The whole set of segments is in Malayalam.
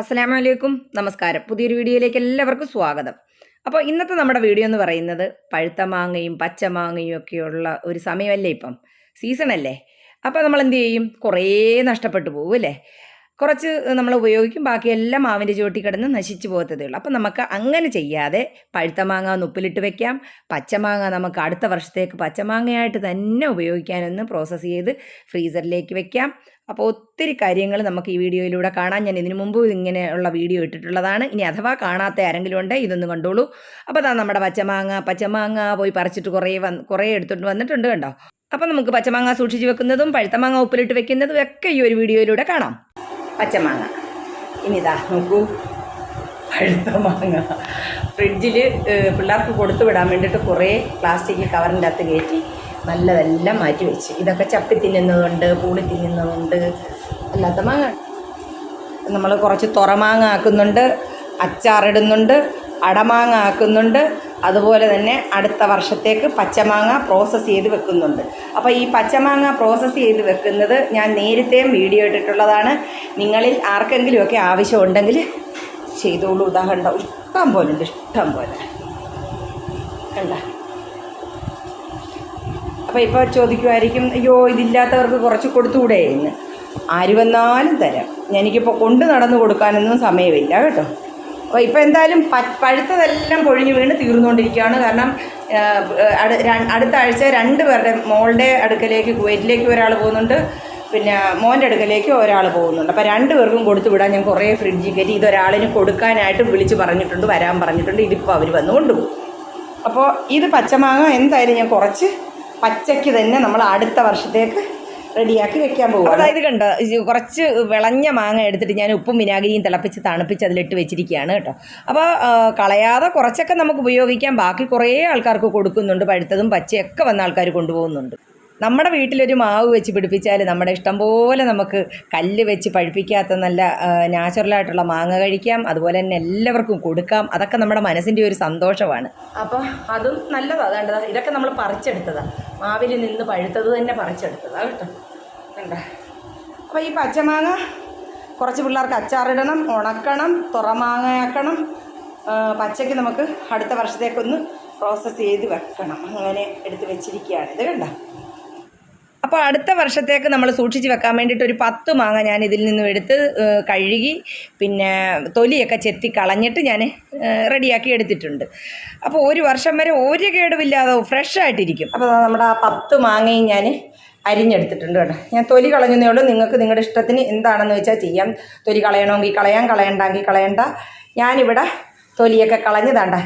അസ്സലാമു അലൈക്കും നമസ്കാരം. പുതിയൊരു വീഡിയോയിലേക്ക് എല്ലാവർക്കും സ്വാഗതം. അപ്പോൾ ഇന്നത്തെ നമ്മുടെ വീഡിയോ എന്ന് പറയുന്നത് പഴുത്ത മാങ്ങയും പച്ച പച്ചമാങ്ങയും ഒക്കെയുള്ള ഒരു സമയമല്ലേ ഇപ്പം? സീസണല്ലേ അപ്പോൾ നമ്മൾ എന്ത് ചെയ്യും? കുറേ നഷ്ടപ്പെട്ടു പോകും അല്ലേ? കുറച്ച് നമ്മൾ ഉപയോഗിക്കും ബാക്കിയെല്ലാം മാവിന്റെ ചുവട്ടി കിടന്ന് നശിച്ചു പോകത്തതേ ഉള്ളൂ. അപ്പോൾ നമുക്ക് അങ്ങനെ ചെയ്യാതെ പഴുത്ത മാങ്ങ നുപ്പിലിട്ട് വെക്കാം. പച്ചമാങ്ങ നമുക്ക് അടുത്ത വർഷത്തേക്ക് പച്ചമാങ്ങയായിട്ട് തന്നെ ഉപയോഗിക്കാനൊന്ന് പ്രോസസ്സ് ചെയ്ത് ഫ്രീസറിലേക്ക് വെക്കാം. അപ്പോൾ ഒത്തിരി കാര്യങ്ങൾ നമുക്ക് ഈ വീഡിയോയിലൂടെ കാണാം. ഞാൻ ഇതിനു മുമ്പ് ഇങ്ങനെയുള്ള വീഡിയോ ഇട്ടിട്ടുള്ളതാണ്. ഇനി അഥവാ കാണാത്ത ആരെങ്കിലും ഉണ്ട് ഇതൊന്ന് കണ്ടോളൂ. അപ്പോൾ അതാ നമ്മുടെ പച്ചമാങ്ങ പച്ചമാങ്ങ പോയി പറിച്ചിട്ട് കുറേ വന്ന് കുറേ എടുത്തുകൊണ്ട് വന്നിട്ടുണ്ട് കണ്ടോ? അപ്പോൾ നമുക്ക് പച്ചമാങ്ങ സൂക്ഷിച്ച് വെക്കുന്നതും പഴുത്ത മാങ്ങ ഉപ്പിലിട്ട് വെക്കുന്നതും ഒക്കെ ഈ ഒരു വീഡിയോയിലൂടെ കാണാം. പച്ചമാങ്ങ. ഇനി ഇതാ നോക്കൂ. പഴുത്ത മാങ്ങ. ഫ്രിഡ്ജിൽ പിള്ളേർക്ക് കൊടുത്തു വിടാൻ വേണ്ടിയിട്ട് കുറേ പ്ലാസ്റ്റിക് കവറിന്റെ അകത്ത് കയറ്റി നല്ലതെല്ലാം മാറ്റി വെച്ച്. ഇതൊക്കെ ചപ്പി തിന്നുന്നതുണ്ട് പൂളി തിന്നുന്നതുണ്ട് അല്ലാത്ത മാങ്ങ. നമ്മൾ കുറച്ച് തുറമാങ്ങ ആക്കുന്നുണ്ട് അച്ചാറിടുന്നുണ്ട് അടമാങ്ങ ആക്കുന്നുണ്ട് അതുപോലെ തന്നെ അടുത്ത വർഷത്തേക്ക് പച്ചമാങ്ങ പ്രോസസ്സ് ചെയ്ത് വെക്കുന്നുണ്ട്. അപ്പോൾ ഈ പച്ചമാങ്ങ പ്രോസസ്സ് ചെയ്ത് വെക്കുന്നത് ഞാൻ നേരത്തെയും വീഡിയോ ഇട്ടിട്ടുള്ളതാണ്. നിങ്ങളിൽ ആർക്കെങ്കിലുമൊക്കെ ആവശ്യമുണ്ടെങ്കിൽ ചെയ്തോളൂ. ഉദാഹരണം ഇഷ്ടം പോലെ ഉണ്ട് ഇഷ്ടം പോലെ. കണ്ട? അപ്പോൾ ഇപ്പോൾ ചോദിക്കുമായിരിക്കും അയ്യോ ഇതില്ലാത്തവർക്ക് കുറച്ച് കൊടുത്തുകൂടെ എന്ന്. ആര് വന്നാലും തരാം. എനിക്കിപ്പോൾ കൊണ്ട് നടന്നു കൊടുക്കാനൊന്നും സമയമില്ല കേട്ടോ. അപ്പോൾ ഇപ്പോൾ എന്തായാലും പഴുത്തതെല്ലാം പൊഴിഞ്ഞു വീണ് തീർന്നുകൊണ്ടിരിക്കുകയാണ്. കാരണം അടുത്ത ആഴ്ച രണ്ട് പേരുടെ മോളുടെ അടുക്കലേക്ക് കുവൈറ്റിലേക്ക് ഒരാൾ പോകുന്നുണ്ട്. പിന്നെ മോന്റെ അടുക്കലേക്ക് ഒരാൾ പോകുന്നുണ്ട്. അപ്പോൾ രണ്ട് പേർക്കും കൊടുത്തു വിടാൻ ഞാൻ കുറേ ഫ്രിഡ്ജിൽ കയറ്റി ഇതൊരാളിന് കൊടുക്കാനായിട്ട് വിളിച്ച് പറഞ്ഞിട്ടുണ്ട് വരാൻ പറഞ്ഞിട്ടുണ്ട്. ഇതിപ്പോൾ അവർ വന്ന് കൊണ്ടുപോകും അപ്പോൾ ഇത് പച്ചമാങ്ങ എന്തായാലും ഞാൻ കുറച്ച് പച്ചയ്ക്ക് തന്നെ നമ്മൾ അടുത്ത വർഷത്തേക്ക് റെഡിയാക്കി വെക്കാൻ പോകും അതായത് കണ്ടോ? കുറച്ച് വിളഞ്ഞ മാങ്ങ എടുത്തിട്ട് ഞാൻ ഉപ്പും വിനാഗിരിയും തിളപ്പിച്ച് തണുപ്പിച്ച് അതിലിട്ട് വെച്ചിരിക്കുകയാണ് കേട്ടോ. അപ്പോൾ കളയാതെ കുറച്ചൊക്കെ നമുക്ക് ഉപയോഗിക്കാം. ബാക്കി കുറേ ആൾക്കാർക്ക് കൊടുക്കുന്നുണ്ട്. പഴുത്തതും പച്ചയൊക്കെ വന്ന ആൾക്കാർ കൊണ്ടുപോകുന്നുണ്ട്. നമ്മുടെ വീട്ടിലൊരു മാവ് വെച്ച് പിടിപ്പിച്ചാൽ നമ്മുടെ ഇഷ്ടം പോലെ നമുക്ക് കല്ല് വെച്ച് പഴുപ്പിക്കാത്ത നല്ല നാച്ചുറലായിട്ടുള്ള മാങ്ങ കഴിക്കാം. അതുപോലെ തന്നെ എല്ലാവർക്കും കൊടുക്കാം. അതൊക്കെ നമ്മുടെ മനസ്സിന്റെ ഒരു സന്തോഷമാണ്. അപ്പോൾ അതും നല്ലതാണ് കണ്ടതാ ഇതൊക്കെ നമ്മൾ പറിച്ചെടുത്തതാണ് മാവിൽ നിന്ന് പഴുത്തത് തന്നെ പറിച്ചെടുത്തതാണ് കേട്ടോ. കണ്ടോ? അപ്പോൾ ഈ പച്ചമാങ്ങ കുറച്ച് പിള്ളേർക്ക് അച്ചാറിടണം ഉണക്കണം തുറമാങ്ങയാക്കണം. പച്ചയ്ക്ക് നമുക്ക് അടുത്ത വർഷത്തേക്കൊന്ന് പ്രോസസ്സ് ചെയ്ത് വെക്കണം. അങ്ങനെ എടുത്ത് വെച്ചിരിക്കുകയാണ്. ഇത് കണ്ടോ? അപ്പോൾ അടുത്ത വർഷത്തേക്ക് നമ്മൾ സൂക്ഷിച്ച് വെക്കാൻ വേണ്ടിയിട്ട് ഒരു പത്ത് മാങ്ങ ഞാൻ ഇതിൽ നിന്നും എടുത്ത് കഴുകി പിന്നെ തൊലിയൊക്കെ ചെത്തി കളഞ്ഞിട്ട് ഞാൻ റെഡിയാക്കി എടുത്തിട്ടുണ്ട്. അപ്പോൾ ഒരു വർഷം വരെ ഒരു കേടുമില്ലാതെ ഫ്രഷ് ആയിട്ടിരിക്കും അപ്പോൾ നമ്മുടെ ആ പത്ത് മാങ്ങയും ഞാൻ അരിഞ്ഞെടുത്തിട്ടുണ്ട് കേട്ടോ. ഞാൻ തൊലി കളഞ്ഞതേ നിങ്ങൾക്ക് നിങ്ങളുടെ ഇഷ്ടത്തിന് എന്താണെന്ന് വെച്ചാൽ ചെയ്യാം. തൊലി കളയണമെങ്കിൽ കളയാം കളയണ്ടെങ്കിൽ കളയണ്ട. ഞാനിവിടെ തൊലിയൊക്കെ കളഞ്ഞതാണ്ട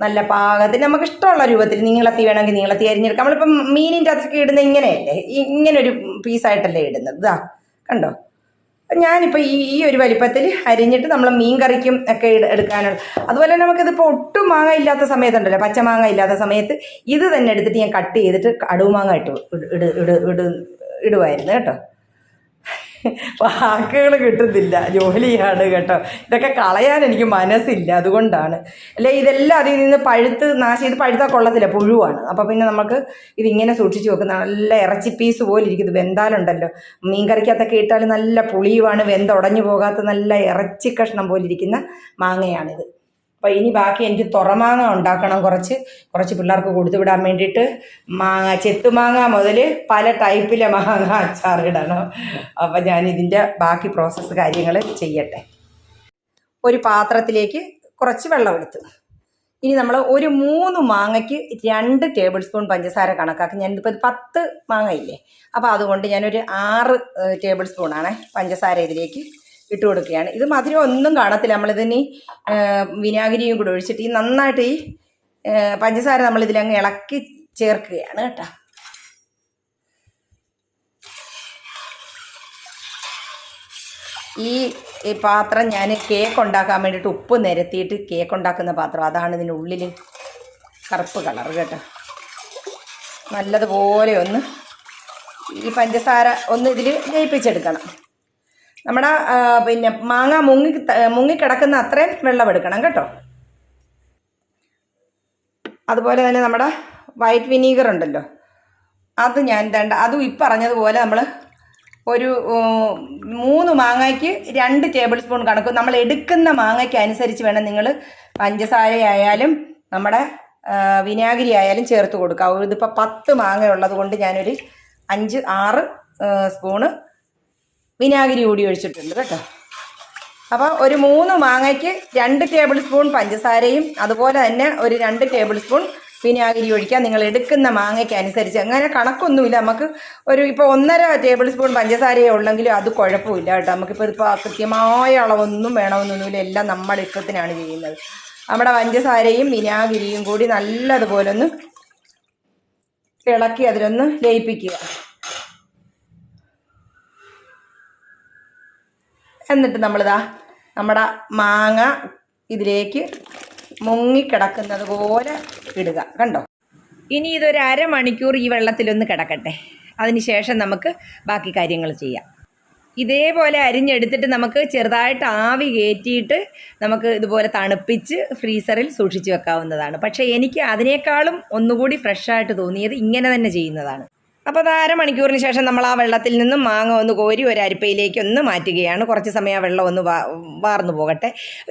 നല്ല പാകത്തിൽ നമുക്ക് ഇഷ്ടമുള്ള രൂപത്തിൽ നീളത്തി വേണമെങ്കിൽ നീളത്തി അരിഞ്ഞെടുക്കാം. നമ്മളിപ്പം മീനിന്റെ അകത്തൊക്കെ ഇടുന്ന ഇങ്ങനെയല്ലേ? ഇങ്ങനെ ഇങ്ങനൊരു പീസായിട്ടല്ലേ ഇടുന്നത്. ഇതാ കണ്ടോ? ഞാനിപ്പോൾ ഈ ഈ ഒരു വലിപ്പത്തിൽ അരിഞ്ഞിട്ട് നമ്മൾ മീൻ കറിക്കും ഒക്കെ എടുക്കാനുള്ള അതുപോലെ തന്നെ നമുക്കിതിപ്പോൾ ഒട്ടും മാങ്ങ ഇല്ലാത്ത സമയത്തുണ്ടല്ലോ. പച്ചമാങ്ങ ഇല്ലാത്ത സമയത്ത് ഇത് തന്നെ എടുത്തിട്ട് ഞാൻ കട്ട് ചെയ്തിട്ട് കടുമാങ്ങ ഇട്ട് ഇട് ഇട് ഇട് ഇട് ഇടുമായിരുന്നു കേട്ടോ. വാക്കുകൾ കിട്ടുന്നില്ല. ജോലിയാണ് കേട്ടോ. ഇതൊക്കെ കളയാൻ എനിക്ക് മനസ്സില്ല. അതുകൊണ്ടാണ്. അല്ലെ ഇതെല്ലാം അതിൽ നിന്ന് പഴുത്ത് നാശം ഇത് പഴുത്താൽ കൊള്ളത്തില്ല. പുഴുവാണ്. അപ്പോൾ പിന്നെ നമുക്ക് ഇതിങ്ങനെ സൂക്ഷിച്ച് വെക്കുന്ന നല്ല ഇറച്ചി പീസ് പോലെ ഇരിക്കുന്നത് വെന്താലുണ്ടല്ലോ. മീൻകറിക്കകത്തൊക്കെ ഇട്ടാൽ നല്ല പുളിയുമാണ്. വെന്തുടഞ്ഞു പോകാത്ത നല്ല ഇറച്ചി കഷ്ണം പോലെ ഇരിക്കുന്ന മാങ്ങയാണിത്. അപ്പോൾ ഇനി ബാക്കി എനിക്ക് തുറമാങ്ങ ഉണ്ടാക്കണം കുറച്ച്. കുറച്ച് പിള്ളേർക്ക് കൊടുത്തു വിടാൻ വേണ്ടിയിട്ട് മാങ്ങ ചെത്തുമാങ്ങ മുതൽ പല ടൈപ്പിലെ മാങ്ങ അച്ചാർ ഇടണം. അപ്പോൾ ഞാൻ ഇതിന്റെ ബാക്കി പ്രോസസ്സ് കാര്യങ്ങൾ ചെയ്യട്ടെ. ഒരു പാത്രത്തിലേക്ക് കുറച്ച് വെള്ളം എടുത്ത്. ഇനി നമ്മൾ ഒരു മൂന്ന് മാങ്ങയ്ക്ക് രണ്ട് ടേബിൾ സ്പൂൺ പഞ്ചസാര കണക്കാക്കി. ഞാനിതിപ്പോൾ പത്ത് മാങ്ങ ഇല്ലേ അപ്പോൾ അതുകൊണ്ട് ഞാനൊരു ആറ് ടേബിൾ സ്പൂണാണ് പഞ്ചസാര ഇതിലേക്ക് ഇട്ട് കൊടുക്കുകയാണ്. ഇത് മധുരം ഒന്നും കാണത്തില്ല. നമ്മളിതിന് വിനാഗിരിയും കൂടെ ഒഴിച്ചിട്ട് ഈ നന്നായിട്ട് ഈ പഞ്ചസാര നമ്മളിതിലങ്ങ് ഇളക്കി ചേർക്കുകയാണ് കേട്ടോ. ഈ പാത്രം ഞാൻ കേക്ക് ഉണ്ടാക്കാൻ വേണ്ടിയിട്ട് ഉപ്പ് നിരത്തിയിട്ട് കേക്ക് ഉണ്ടാക്കുന്ന പാത്രം. അതാണ് ഇതിന്റെ ഉള്ളിൽ കറുപ്പ് കളർ കേട്ടോ. നല്ലതുപോലെ ഒന്ന് ഈ പഞ്ചസാര ഒന്ന് ഇതിൽ ലയിപ്പിച്ചെടുക്കണം നമ്മുടെ പിന്നെ മാങ്ങ മുങ്ങി മുങ്ങിക്കിടക്കുന്ന അത്രയും വെള്ളം എടുക്കണം കേട്ടോ. അതുപോലെ തന്നെ നമ്മുടെ വൈറ്റ് വിനീഗർ ഉണ്ടല്ലോ. അത് ഞാൻ തേണ്ട അതും ഈ പറഞ്ഞതുപോലെ നമ്മൾ ഒരു മൂന്ന് മാങ്ങയ്ക്ക് രണ്ട് ടേബിൾ സ്പൂൺ കണക്ക്. നമ്മൾ എടുക്കുന്ന മാങ്ങയ്ക്ക് അനുസരിച്ച് വേണം നിങ്ങൾ പഞ്ചസാരയായാലും നമ്മുടെ വിനാഗിരി ആയാലും ചേർത്ത് കൊടുക്കുക. ഇതിപ്പോൾ പത്ത് മാങ്ങ ഉള്ളത് കൊണ്ട് ഞാനൊരു അഞ്ച് ആറ് സ്പൂണ് വിനാഗിരി കൂടി ഒഴിച്ചിട്ടുണ്ട് കേട്ടോ. അപ്പോൾ ഒരു മൂന്ന് മാങ്ങയ്ക്ക് രണ്ട് ടേബിൾ സ്പൂൺ പഞ്ചസാരയും അതുപോലെ തന്നെ ഒരു രണ്ട് ടേബിൾ സ്പൂൺ വിനാഗിരി ഒഴിക്കുക നിങ്ങൾ എടുക്കുന്ന മാങ്ങയ്ക്ക് അനുസരിച്ച്. അങ്ങനെ കണക്കൊന്നുമില്ല. നമുക്ക് ഒരു ഇപ്പോൾ ഒന്നര ടേബിൾ സ്പൂൺ പഞ്ചസാരയേ ഉള്ളെങ്കിലും അത് കുഴപ്പമില്ല കേട്ടോ. നമുക്കിപ്പോൾ ഇപ്പോൾ കൃത്യമായ അളവൊന്നും വേണമെന്നൊന്നുമില്ല. എല്ലാം നമ്മുടെ ഇഷ്ടത്തിനാണ് ചെയ്യുന്നത്. നമ്മുടെ പഞ്ചസാരയും വിനാഗിരിയും കൂടി നല്ലതുപോലെ ഒന്ന് ഇളക്കി അതിലൊന്ന് ലയിപ്പിക്കുക. എന്നിട്ട് നമ്മളിതാ നമ്മുടെ മാങ്ങ ഇതിലേക്ക് മുങ്ങിക്കിടക്കുന്നത് പോലെ ഇടുക കണ്ടോ? ഇനി ഇതൊരു അരമണിക്കൂർ ഈ വെള്ളത്തിലൊന്ന് കിടക്കട്ടെ. അതിനുശേഷം നമുക്ക് ബാക്കി കാര്യങ്ങൾ ചെയ്യാം. ഇതേപോലെ അരിഞ്ഞെടുത്തിട്ട് നമുക്ക് ചെറുതായിട്ട് ആവി കയറ്റിയിട്ട് നമുക്ക് ഇതുപോലെ തണുപ്പിച്ച് ഫ്രീസറിൽ സൂക്ഷിച്ച് വെക്കാവുന്നതാണ്. പക്ഷേ എനിക്ക് അതിനേക്കാളും ഒന്നുകൂടി ഫ്രഷായിട്ട് തോന്നിയത് ഇങ്ങനെ തന്നെ ചെയ്യുന്നതാണ്. അപ്പോൾ അത് അരമണിക്കൂറിന് ശേഷം നമ്മൾ ആ വെള്ളത്തിൽ നിന്നും മാങ്ങ ഒന്ന് കോരി ഒരു അരിപ്പയിലേക്ക് ഒന്ന് മാറ്റുകയാണ്. കുറച്ച് സമയം ആ വെള്ളം ഒന്ന് വാർന്നു പോകട്ടെ.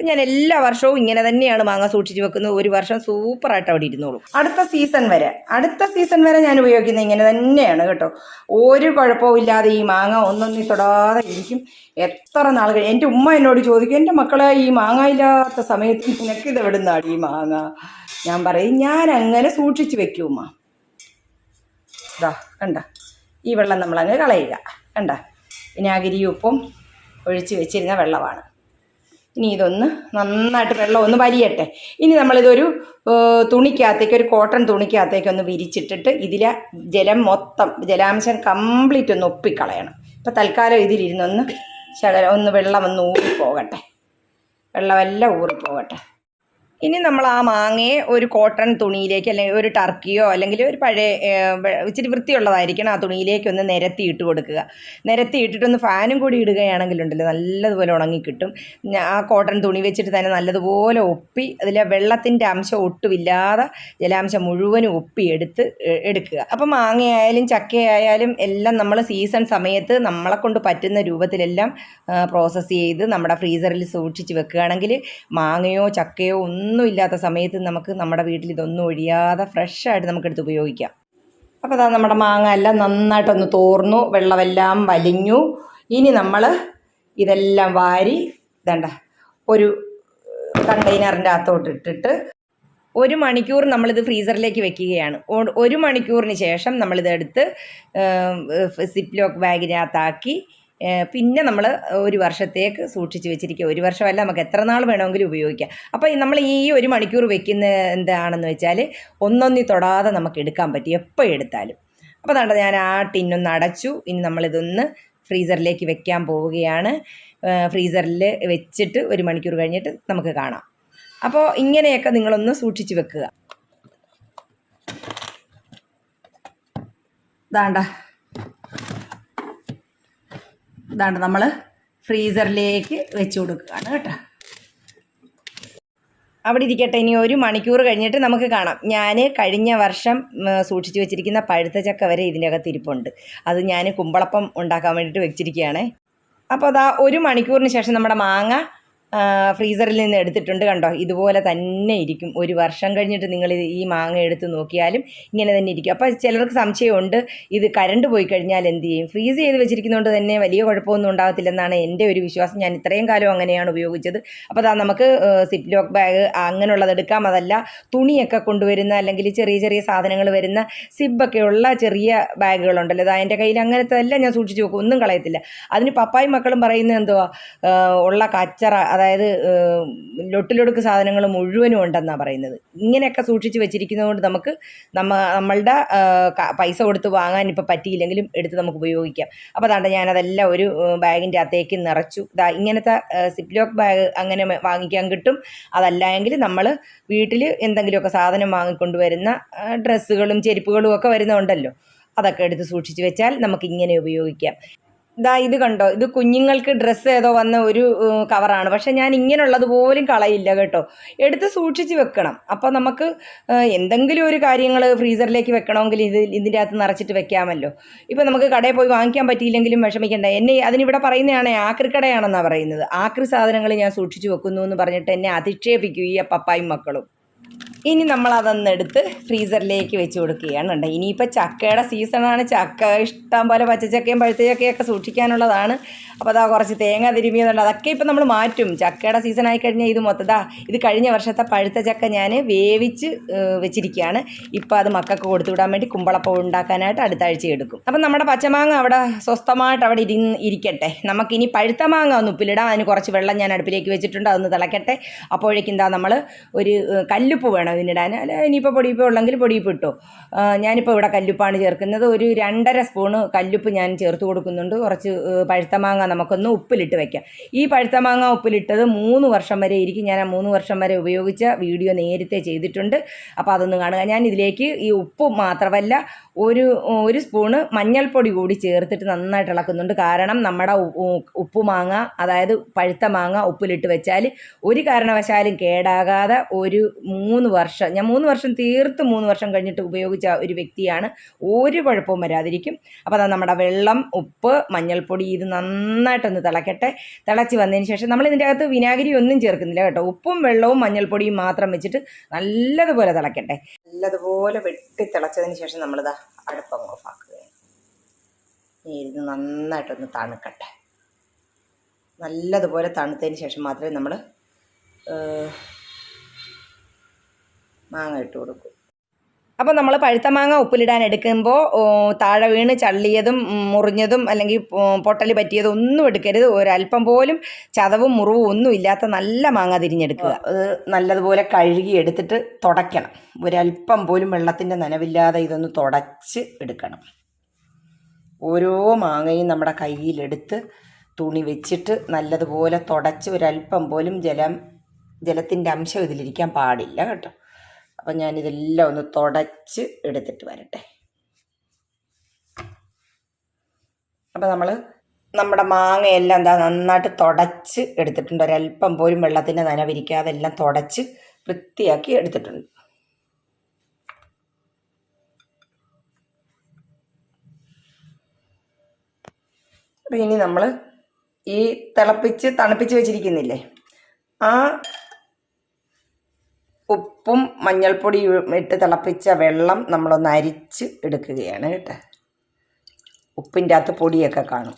ഞാൻ എല്ലാ വർഷവും ഇങ്ങനെ തന്നെയാണ് മാങ്ങ സൂക്ഷിച്ച് വെക്കുന്നത്. ഒരു വർഷം സൂപ്പറായിട്ട് അവിടെ ഇരുന്നോളൂ. അടുത്ത സീസൺ വരെ. അടുത്ത സീസൺ വരെ ഞാൻ ഉപയോഗിക്കുന്നത് ഇങ്ങനെ തന്നെയാണ് കേട്ടോ. ഒരു കുഴപ്പവും ഇല്ലാതെ ഈ മാങ്ങ ഒന്നൊന്നി തൊടാതെ ഇരിക്കും. എത്ര നാൾ കഴിഞ്ഞ് എന്റെ ഉമ്മ എന്നോട് ചോദിക്കും എന്റെ മക്കളെ ഈ മാങ്ങ ഇല്ലാത്ത സമയത്ത് നിനക്ക് ഇത് എവിടുന്നാണ് ഈ മാങ്ങ? ഞാൻ പറയും ഞാൻ അങ്ങനെ സൂക്ഷിച്ച് വെക്കും ഉമ്മ. ഇതാ കണ്ട? ഈ വെള്ളം നമ്മളങ്ങ് കളയുക. കണ്ട? വിനാഗിരി ഉപ്പും ഒഴിച്ച് വെച്ചിരുന്ന വെള്ളമാണ്. ഇനി ഇതൊന്ന് നന്നായിട്ട് വെള്ളം ഒന്ന് വരിയട്ടെ. ഇനി നമ്മളിതൊരു തുണിക്കകത്തേക്ക് ഒരു കോട്ടൺ തുണിക്കകത്തേക്ക് ഒന്ന് വിരിച്ചിട്ടിട്ട് ഇതിലെ ജലം മൊത്തം ജലാംശം കംപ്ലീറ്റ് ഒന്ന് ഒപ്പിക്കളയണം. ഇപ്പം തൽക്കാലം ഇതിലിരുന്നൊന്ന് ശകലം ഒന്ന് വെള്ളം ഒന്ന് ഊറിപ്പോകട്ടെ. വെള്ളമെല്ലാം ഊറിപ്പോകട്ടെ. ഇനി നമ്മൾ ആ മാങ്ങയെ ഒരു കോട്ടൺ തുണിയിലേക്ക് അല്ലെങ്കിൽ ഒരു ടർക്കിയോ അല്ലെങ്കിൽ ഒരു പഴയ ഇച്ചിരി വൃത്തിയുള്ളതായിരിക്കണം ആ തുണിയിലേക്ക് ഒന്ന് നിരത്തി ഇട്ട് കൊടുക്കുക. നിരത്തി ഇട്ടിട്ടൊന്ന് ഫാനും കൂടി ഇടുകയാണെങ്കിലുണ്ടല്ലോ നല്ലതുപോലെ ഉണങ്ങി കിട്ടും. ആ കോട്ടൺ തുണി വെച്ചിട്ട് തന്നെ നല്ലതുപോലെ ഒപ്പി അതിലെ വെള്ളത്തിന്റെ അംശം ഒട്ടുമില്ലാതെ ജലാംശം മുഴുവനും ഒപ്പി എടുത്ത് എടുക്കുക. അപ്പം മാങ്ങയായാലും ചക്കയായാലും എല്ലാം നമ്മൾ സീസൺ സമയത്ത് നമ്മളെ കൊണ്ട് പറ്റുന്ന രൂപത്തിലെല്ലാം പ്രോസസ്സ് ചെയ്ത് നമ്മുടെ ഫ്രീസറിൽ സൂക്ഷിച്ച് വെക്കുകയാണെങ്കിൽ മാങ്ങയോ ചക്കയോ ഒന്നും ഇല്ലാത്ത സമയത്ത് നമുക്ക് നമ്മുടെ വീട്ടിൽ ഇതൊന്നും ഒഴിയാതെ ഫ്രഷായിട്ട് നമുക്കെടുത്ത് ഉപയോഗിക്കാം. അപ്പോൾ അതാ നമ്മുടെ മാങ്ങ എല്ലാം നന്നായിട്ടൊന്ന് തോർന്നു വെള്ളമെല്ലാം വലിഞ്ഞു. ഇനി നമ്മൾ ഇതെല്ലാം വാരി ഇതണ്ട ഒരു കണ്ടെയ്നറിന്റെ അകത്തോട്ട് ഇട്ടിട്ട് ഒരു മണിക്കൂർ നമ്മളിത് ഫ്രീസറിലേക്ക് വെക്കുകയാണ്. ഒരു മണിക്കൂറിന് ശേഷം നമ്മളിത് എടുത്ത് സിപ്ലോക്ക് ബാഗിനകത്താക്കി പിന്നെ നമ്മൾ ഒരു വർഷത്തേക്ക് സൂക്ഷിച്ച് വെച്ചിരിക്കുക. ഒരു വർഷമല്ല നമുക്ക് എത്ര നാൾ വേണമെങ്കിലും ഉപയോഗിക്കാം. അപ്പോൾ നമ്മൾ ഈ ഒരു മണിക്കൂർ വെക്കുന്ന എന്താണെന്ന് വെച്ചാൽ ഒന്നൊന്നി തൊടാതെ നമുക്ക് എടുക്കാൻ പറ്റും എപ്പോൾ എടുത്താലും. അപ്പോൾ കണ്ടോ ഞാൻ ആ ടിന്നൊന്ന് അടച്ചു. ഇനി നമ്മളിതൊന്ന് ഫ്രീസറിലേക്ക് വെക്കാൻ പോവുകയാണ്. ഫ്രീസറിൽ വെച്ചിട്ട് ഒരു മണിക്കൂർ കഴിഞ്ഞിട്ട് നമുക്ക് കാണാം. അപ്പോൾ ഇങ്ങനെയൊക്കെ നിങ്ങളൊന്ന് സൂക്ഷിച്ച് വെക്കുക. ദാണ്ട ദാണ്ട നമ്മൾ ഫ്രീസറിലേക്ക് വെച്ച് കൊടുക്കുകയാണ് കേട്ടോ. അവിടെ ഇരിക്കട്ടെ ഇനി ഒരു മണിക്കൂർ കഴിഞ്ഞിട്ട് നമുക്ക് കാണാം. ഞാൻ കഴിഞ്ഞ വർഷം സൂക്ഷിച്ചു വെച്ചിരിക്കുന്ന പഴുത്ത ചക്ക വരെ ഇതിനകത്ത് ഇരിപ്പുണ്ട്. അത് ഞാൻ കുമ്പളപ്പം ഉണ്ടാക്കാൻ വേണ്ടിയിട്ട് വെച്ചിരിക്കുകയാണ്. അപ്പോൾ അതാ ഒരു മണിക്കൂറിന് ശേഷം നമ്മുടെ മാങ്ങ ഫ്രീസറിൽ നിന്ന് എടുത്തിട്ടുണ്ട് കണ്ടോ? ഇതുപോലെ തന്നെ ഇരിക്കും. ഒരു വർഷം കഴിഞ്ഞിട്ട് നിങ്ങൾ ഈ മാങ്ങ എടുത്ത് നോക്കിയാലും ഇങ്ങനെ തന്നെ ഇരിക്കും. അപ്പോൾ ചിലർക്ക് സംശയമുണ്ട് ഇത് കരണ്ട് പോയി കഴിഞ്ഞാൽ എന്ത് ചെയ്യും? ഫ്രീസ് ചെയ്ത് വെച്ചിരിക്കുന്നതുകൊണ്ട് തന്നെ വലിയ കുഴപ്പമൊന്നും ഉണ്ടാകത്തില്ലെന്നാണ് എന്റെ ഒരു വിശ്വാസം. ഞാൻ ഇത്രയും കാലം അങ്ങനെയാണ് ഉപയോഗിച്ചത്. അപ്പോൾ അതാ നമുക്ക് സിപ്പ് ലോക്ക് ബാഗ് അങ്ങനെയുള്ളത് എടുക്കാം. അതല്ല തുണിയൊക്കെ കൊണ്ടുവരുന്ന അല്ലെങ്കിൽ ചെറിയ ചെറിയ സാധനങ്ങൾ വരുന്ന സിബൊക്കെ ഉള്ള ചെറിയ ബാഗുകളുണ്ടല്ലോ. അതാ എന്റെ കയ്യിൽ അങ്ങനത്തെ എല്ലാം ഞാൻ സൂക്ഷിച്ച് വെക്കും. ഒന്നും കളയത്തില്ല. അതിന് പപ്പായും മക്കളും പറയുന്നത് എന്തുവാ? ഉള്ള കച്ചറ അതായത് ഏഹ് ലൊട്ടിലൊടുക്ക് സാധനങ്ങൾ മുഴുവനും ഉണ്ടെന്നാണ് പറയുന്നത്. ഇങ്ങനെയൊക്കെ സൂക്ഷിച്ച് വെച്ചിരിക്കുന്നതുകൊണ്ട് നമുക്ക് നമ്മ നമ്മളുടെ പൈസ കൊടുത്ത് വാങ്ങാൻ ഇപ്പോൾ പറ്റിയില്ലെങ്കിലും എടുത്ത് നമുക്ക് ഉപയോഗിക്കാം. അപ്പോൾ അതാണ്ട് ഞാനതെല്ലാം ഒരു ബാഗിന്റെ അകത്തേക്ക് നിറച്ചു. ഇതാ ഇങ്ങനത്തെ സിപ്പ് ലോക്ക് ബാഗ് അങ്ങനെ വാങ്ങിക്കാൻ കിട്ടും. അതല്ല എങ്കിൽ നമ്മൾ വീട്ടിൽ എന്തെങ്കിലുമൊക്കെ സാധനം വാങ്ങിക്കൊണ്ട് വരുന്ന ഡ്രസ്സുകളും ചെരുപ്പുകളും ഒക്കെ വരുന്നുണ്ടല്ലോ. അതൊക്കെ എടുത്ത് സൂക്ഷിച്ച് വെച്ചാൽ നമുക്ക് ഇങ്ങനെ ഉപയോഗിക്കാം. ഇതാ ഇത് കണ്ടോ? ഇത് കുഞ്ഞുങ്ങൾക്ക് ഡ്രസ്സ് ഏതോ വന്ന ഒരു കവറാണ് പക്ഷെ ഞാൻ ഇങ്ങനെയുള്ളത് പോലും കളയില്ല കേട്ടോ. എടുത്ത് സൂക്ഷിച്ച് വെക്കണം. അപ്പോൾ നമുക്ക് എന്തെങ്കിലും ഒരു കാര്യങ്ങൾ ഫ്രീസറിലേക്ക് വെക്കണമെങ്കിൽ ഇത് ഇതിന്റെ അകത്ത് നിറച്ചിട്ട് വെക്കാമല്ലോ. ഇപ്പം നമുക്ക് കടയിൽ പോയി വാങ്ങിക്കാൻ പറ്റിയില്ലെങ്കിലും വിഷമിക്കണ്ട. എന്നെ അതിനിവിടെ പറയുന്നതാണ് ആക്രി കടയാണെന്നാണ് പറയുന്നത്. ആക്രി സാധനങ്ങൾ ഞാൻ സൂക്ഷിച്ച് വെക്കുന്നു എന്ന് പറഞ്ഞിട്ട് എന്നെ അധിക്ഷേപിക്കും ഈ പപ്പായും മക്കളും. ഇനി നമ്മൾ അതൊന്ന് എടുത്ത് ഫ്രീസറിലേക്ക് വെച്ച് കൊടുക്കുകയാണ് ഉണ്ട് ഇനിയിപ്പോൾ ചക്കയുടെ സീസണാണ്. ചക്ക ഇഷ്ടം പോലെ പച്ചച്ചക്കയും പഴുത്ത ചക്കയൊക്കെ സൂക്ഷിക്കാനുള്ളതാണ്. അപ്പോൾ അതാ കുറച്ച് തേങ്ങ തിരുമിയതുണ്ട് അതൊക്കെ ഇപ്പം നമ്മൾ മാറ്റും. ചക്കയുടെ സീസൺ ആയി കഴിഞ്ഞാൽ ഇത് മൊത്തതാ ഇത് കഴിഞ്ഞ വർഷത്തെ പഴുത്ത ചക്ക ഞാൻ വേവിച്ച് വെച്ചിരിക്കുകയാണ്. ഇപ്പോൾ അത് മക്കൾക്ക് കൊടുത്തു വിടാൻ വേണ്ടി കുമ്പളപ്പം ഉണ്ടാക്കാനായിട്ട് അടുത്ത ആഴ്ച എടുക്കും. അപ്പം നമ്മുടെ പച്ചമാങ്ങ അവിടെ സ്വസ്ഥമായിട്ട് അവിടെ ഇരുന്ന് ഇരിക്കട്ടെ. നമുക്കിനി പഴുത്ത മാങ്ങ ഒന്ന് ഉപ്പിലിടാം. അതിന് കുറച്ച് വെള്ളം ഞാൻ അടുപ്പിലേക്ക് വെച്ചിട്ടുണ്ട്. അതൊന്ന് തിളക്കട്ടെ. അപ്പോഴേക്കും എന്താ നമ്മൾ ഒരു കല്ലുപ്പ് വേണം. ഇതിനിടാൻ അല്ല ഇനിയിപ്പോൾ പൊടിയിപ്പ് ഉള്ളെങ്കിൽ പൊടിയിപ്പ് ഇട്ടോ. ഞാനിപ്പോൾ ഇവിടെ കല്ലുപ്പാണ് ചേർക്കുന്നത്. ഒരു രണ്ടര സ്പൂണ് കല്ലുപ്പ് ഞാൻ ചേർത്ത് കൊടുക്കുന്നുണ്ട്. കുറച്ച് പഴുത്ത മാങ്ങ നമുക്കൊന്ന് ഉപ്പിലിട്ട് വയ്ക്കാം ഈ പഴുത്ത മാങ്ങ ഉപ്പിലിട്ടത് മൂന്ന് വർഷം വരെ ഇരിക്കും. ഞാൻ ആ മൂന്ന് വർഷം വരെ ഉപയോഗിച്ച വീഡിയോ നേരത്തെ ചെയ്തിട്ടുണ്ട്. അപ്പോൾ അതൊന്ന് കാണുക. ഞാൻ ഇതിലേക്ക് ഈ ഉപ്പ് മാത്രമല്ല ഒരു ഒരു സ്പൂണ് മഞ്ഞൾപ്പൊടി കൂടി ചേർത്തിട്ട് നന്നായിട്ട് ഇളക്കുന്നുണ്ട്. കാരണം നമ്മുടെ ഉപ്പ് മാങ്ങ അതായത് പഴുത്ത മാങ്ങ ഉപ്പിലിട്ട് വെച്ചാൽ ഒരു കാരണവശാലും കേടാകാതെ ഒരു മൂന്ന് വർഷം ഞാൻ മൂന്ന് വർഷം തീർത്ത് മൂന്ന് വർഷം കഴിഞ്ഞിട്ട് ഉപയോഗിച്ച ഒരു വ്യക്തിയാണ്. ഒരു കുഴപ്പവും വരാതിരിക്കും. അപ്പോൾ അതാ നമ്മുടെ വെള്ളം ഉപ്പ് മഞ്ഞൾപ്പൊടി ഇത് നന്നായിട്ടൊന്ന് തിളക്കട്ടെ. തിളച്ച് വന്നതിന് ശേഷം നമ്മൾ ഇതിന്റെ അകത്ത് വിനാഗിരി ഒന്നും ചേർക്കുന്നില്ല കേട്ടോ. ഉപ്പും വെള്ളവും മഞ്ഞൾപ്പൊടിയും മാത്രം വെച്ചിട്ട് നല്ലതുപോലെ തിളക്കട്ടെ. നല്ലതുപോലെ വെട്ടി തിളച്ചതിന് ശേഷം നമ്മളിതാ അടുപ്പം ഓഫാക്കുകയാണ് ഇരുന്ന് നന്നായിട്ടൊന്ന് തണുക്കട്ടെ. നല്ലതുപോലെ തണുത്തതിന് ശേഷം മാത്രമേ നമ്മൾ മാങ്ങ ഇട്ട് കൊടുക്കും. അപ്പോൾ നമ്മൾ പഴുത്ത മാങ്ങ ഉപ്പിലിടാൻ എടുക്കുമ്പോൾ താഴെ വീണ് ചള്ളിയതും മുറിഞ്ഞതും അല്ലെങ്കിൽ പൊട്ടലി പറ്റിയതും ഒന്നും എടുക്കരുത്. ഒരല്പം പോലും ചതവും മുറിവും ഒന്നും ഇല്ലാത്ത നല്ല മാങ്ങ തിരിഞ്ഞെടുക്കുക. അത് നല്ലതുപോലെ കഴുകി എടുത്തിട്ട് തുടയ്ക്കണം. ഒരല്പം പോലും വെള്ളത്തിന്റെ നനവില്ലാതെ ഇതൊന്ന് തുടച്ച് എടുക്കണം. ഓരോ മാങ്ങയും നമ്മുടെ കയ്യിലെടുത്ത് തുണി വെച്ചിട്ട് നല്ലതുപോലെ തുടച്ച് ഒരല്പം പോലും ജലം ജലത്തിന്റെ അംശം ഇതിലിരിക്കാൻ പാടില്ല കേട്ടോ. അപ്പം ഞാനിതെല്ലാം ഒന്ന് തുടച്ച് എടുത്തിട്ട് വരട്ടെ. അപ്പം നമ്മൾ നമ്മുടെ മാങ്ങയെല്ലാം എന്താ നന്നായിട്ട് തുടച്ച് എടുത്തിട്ടുണ്ട്. ഒരല്പം പോലും വെള്ളത്തിന്റെ നനവിരിക്കാതെ എല്ലാം തുടച്ച് വൃത്തിയാക്കി എടുത്തിട്ടുണ്ട്. അപ്പം ഇനി നമ്മൾ ഈ തിളപ്പിച്ച് തണുപ്പിച്ച് വെച്ചിരിക്കുന്നില്ലേ? ആ ഉപ്പും മഞ്ഞൾപ്പൊടിയും ഇട്ട് തിളപ്പിച്ച വെള്ളം നമ്മളൊന്ന് അരിച്ച് എടുക്കുകയാണ് കേട്ടോ. ഉപ്പിന്റെ അകത്ത് പൊടിയൊക്കെ കാണും.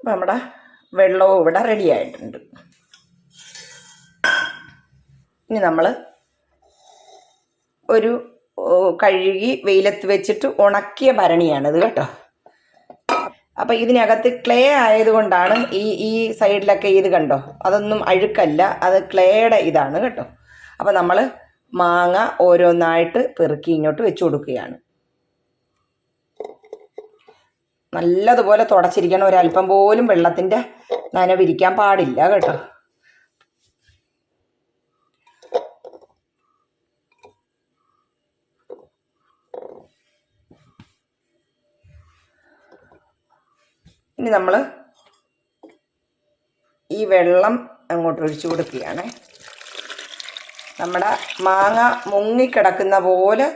നമ്മുടെ വെള്ളവും ഇവിടെ റെഡി ആയിട്ടുണ്ട്. ഇനി നമ്മൾ ഒരു കഴുകി വെയിലത്ത് വെച്ചിട്ട് ഉണക്കിയ ഭരണിയാണിത് കേട്ടോ. അപ്പം ഇതിനകത്ത് ക്ലേ ആയതുകൊണ്ടാണ് ഈ ഈ സൈഡിലൊക്കെ ഇത് കണ്ടോ? അതൊന്നും അഴുക്കല്ല അത് ക്ലേയുടെ ഇതാണ് കേട്ടോ. അപ്പം നമ്മൾ മാങ്ങ ഓരോന്നായിട്ട് പെറുക്കി ഇങ്ങോട്ട് വെച്ച് കൊടുക്കുകയാണ്. നല്ലതുപോലെ തുടച്ചിരിക്കണം. ഒരല്പം പോലും വെള്ളത്തിന്റെ നനവിരിക്കാൻ പാടില്ല കേട്ടോ. ഇനി നമ്മൾ ഈ വെള്ളം അങ്ങോട്ട് ഒഴിച്ചു കൊടുക്കുകയാണ്. നമ്മുടെ മാങ്ങ മുങ്ങിക്കിടക്കുന്ന പോലെ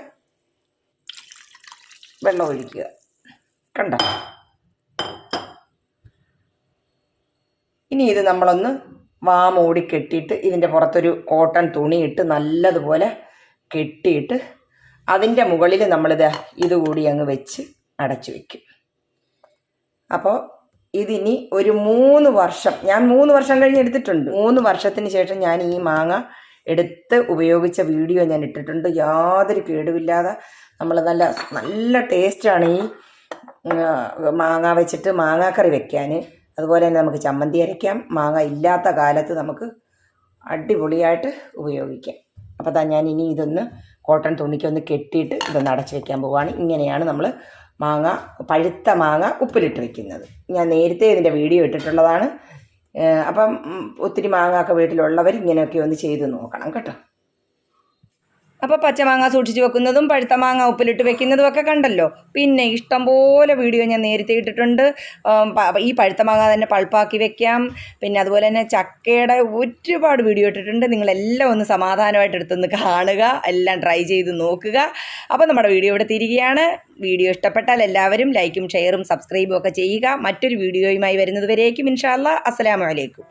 വെള്ളം ഒഴിക്കുക. കണ്ടോ? ഇനി ഇത് നമ്മളൊന്ന് വാ മൂടി കെട്ടിയിട്ട് ഇതിന്റെ പുറത്തൊരു കോട്ടൺ തുണിയിട്ട് നല്ലതുപോലെ കെട്ടിയിട്ട് അതിന്റെ മുകളിൽ നമ്മളിത് ഇതുകൂടി അങ്ങ് വെച്ച് അടച്ചു വയ്ക്കും അപ്പോൾ ഇതിനി ഒരു മൂന്ന് വർഷം ഞാൻ മൂന്ന് വർഷം കഴിഞ്ഞ് എടുത്തിട്ടുണ്ട്. മൂന്ന് വർഷത്തിന് ശേഷം ഞാൻ ഈ മാങ്ങ എടുത്ത് ഉപയോഗിച്ച വീഡിയോ ഞാൻ ഇട്ടിട്ടുണ്ട്. യാതൊരു കേടുമില്ലാതെ നമ്മൾ നല്ല നല്ല ടേസ്റ്റാണ് ഈ മാങ്ങ വെച്ചിട്ട് മാങ്ങാക്കറി വെക്കാൻ. അതുപോലെ തന്നെ നമുക്ക് ചമ്മന്തി അരയ്ക്കാം. മാങ്ങ ഇല്ലാത്ത കാലത്ത് നമുക്ക് അടിപൊളിയായിട്ട് ഉപയോഗിക്കാം. അപ്പോൾ താ ഞാൻ ഇനി ഇതൊന്ന് കോട്ടൺ തുണിക്കൊന്ന് കെട്ടിയിട്ട് ഇതൊന്ന് അടച്ച് വെക്കാൻ പോവുകയാണ് ഇങ്ങനെയാണ് നമ്മൾ മാങ്ങ പഴുത്ത മാങ്ങ ഉപ്പിലിട്ട് വെക്കുന്നത്. ഞാൻ നേരത്തെ ഇതിന്റെ വീഡിയോ ഇട്ടിട്ടുള്ളതാണ്. അപ്പം ഒത്തിരി മാങ്ങ ഒക്കെ വീട്ടിലുള്ളവർ ഇങ്ങനെയൊക്കെ ഒന്ന് ചെയ്ത് നോക്കണം കേട്ടോ. അപ്പോൾ പച്ചമാങ്ങ സൂക്ഷിച്ച് വെക്കുന്നതും പഴുത്ത മാങ്ങ ഉപ്പിലിട്ട് വെക്കുന്നതും ഒക്കെ കണ്ടല്ലോ. പിന്നെ ഇഷ്ടംപോലെ വീഡിയോ ഞാൻ നേരത്തെ ഇട്ടിട്ടുണ്ട്. ഈ പഴുത്ത മാങ്ങ തന്നെ പൾപ്പാക്കി വെക്കാം. പിന്നെ അതുപോലെ തന്നെ ചക്കയുടെ ഒരുപാട് വീഡിയോ ഇട്ടിട്ടുണ്ട്. നിങ്ങളെല്ലാം ഒന്ന് സമാധാനമായിട്ട് എടുത്തൊന്ന് കാണുക. എല്ലാം ട്രൈ ചെയ്ത് നോക്കുക. അപ്പോൾ നമ്മുടെ വീഡിയോ ഇവിടെ തിരികെയാണ്. വീഡിയോ ഇഷ്ടപ്പെട്ടാൽ എല്ലാവരും ലൈക്കും ഷെയറും സബ്സ്ക്രൈബും ഒക്കെ ചെയ്യുക. മറ്റൊരു വീഡിയോയുമായി വരുന്നത് വരേക്കും ഇൻഷാല്ല അലൈക്കും.